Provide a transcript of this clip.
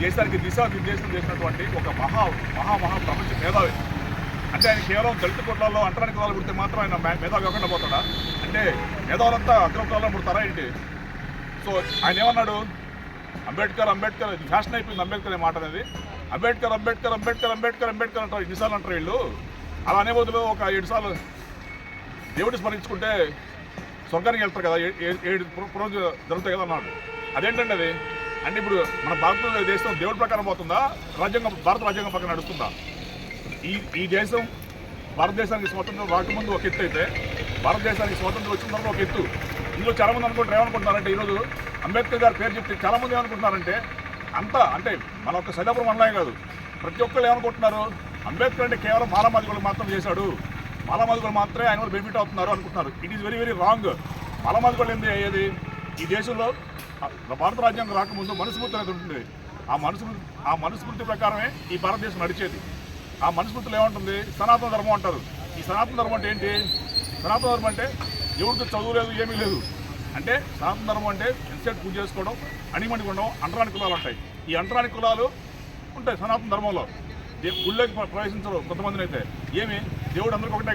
దేశానికి దిశా నిర్దేశం చేసినటువంటి ఒక మహా మహా మహా ప్రపంచ మేధావి. అంటే ఆయన కేవలం దళిత కులాల్లో అంటరాని కులాలు పుడితే మాత్రం ఆయన మేధావి కాకుండా పోతాడా? అంటే మేధావులంతా అగ్ర కులాల్లో పుడతారా ఏంటి? సో ఆయన ఏమన్నాడు? అంబేద్కర్ అంబేద్కర్ ఫ్యాషన్ అయిపోయింది అంబేద్కర్ అనే మాట అనేది. అంబేద్కర్ అంబేద్కర్ అంబేద్కర్ అంబేద్కర్ అంబేద్కర్ అంటారు ఎన్నిసార్లు అంటారు వీళ్ళు. అలా అనే బదులు ఒక ఏడు సార్లు దేవుడిని స్మరించుకుంటే స్వర్గానికి వెళ్తారు కదా ఏ- ఏడు పురోజు జరుగుతాయి కదా అన్నాడు. అదేంటండి అది? అంటే ఇప్పుడు మన భారత దేశం దేవుడి ప్రకారం పోతుందా? రాజ్యాంగం భారత రాజ్యాంగం ప్రకారం నడుస్తుందా? ఈ ఈ దేశం భారతదేశానికి స్వతంత్రం రాకముందు ఒక ఎత్తు అయితే భారతదేశానికి స్వతంత్రం వచ్చిన తర్వాత ఒక ఎత్తు. ఇందులో చాలా మంది అనుకుంటారు ఏమనుకుంటున్నారంటే ఈరోజు అంబేద్కర్ గారి పేరు చెప్తే చాలామంది ఏమనుకుంటున్నారంటే అంతా అంటే మన ఒక్క సదాపురం మండలమే కాదు. ప్రతి ఒక్కళ్ళు ఏమనుకుంటున్నారు? అంబేద్కర్ అంటే కేవలం మాలామాదిగోళ్ళు మాత్రం చేశాడు. మాలామాదిగోళ్ళు మాత్రమే ఆయన బెనిఫిట్ అవుతున్నారు అనుకుంటున్నారు. It is very very wrong మాలామాదిగోళ్ళు ఏంది అయ్యేది ఈ దేశంలో భారత రాజ్యాంగం రాకముందు మనుస్మృతి అనేది ఉంటుంది. ఆ మనుస్మృతి ఆ మనుస్మృతి ప్రకారమే ఈ భారతదేశం నడిచేది. ఆ మనుస్మృతిలో ఏముంటుంది? సనాతన ధర్మం అంటారు. ఈ సనాతన ధర్మం అంటే ఏంటి? సనాతన ధర్మం అంటే ఎవరికి చదువు లేదు ఏమీ లేదు. అంటే సనాతన ధర్మం అంటే ఎంతసేపు పూజ చేసుకోవడం అణిమణి ఉండడం అంటరాని కులాలు ఉంటాయి. ఈ అంటరాని కులాలు ఉంటాయి సనాతన ధర్మంలో. దే- గుళ్ళోకి ప్రవేశించరు కొంతమందిని అయితే ఏమి? దేవుడు అందరికీ ఒకటే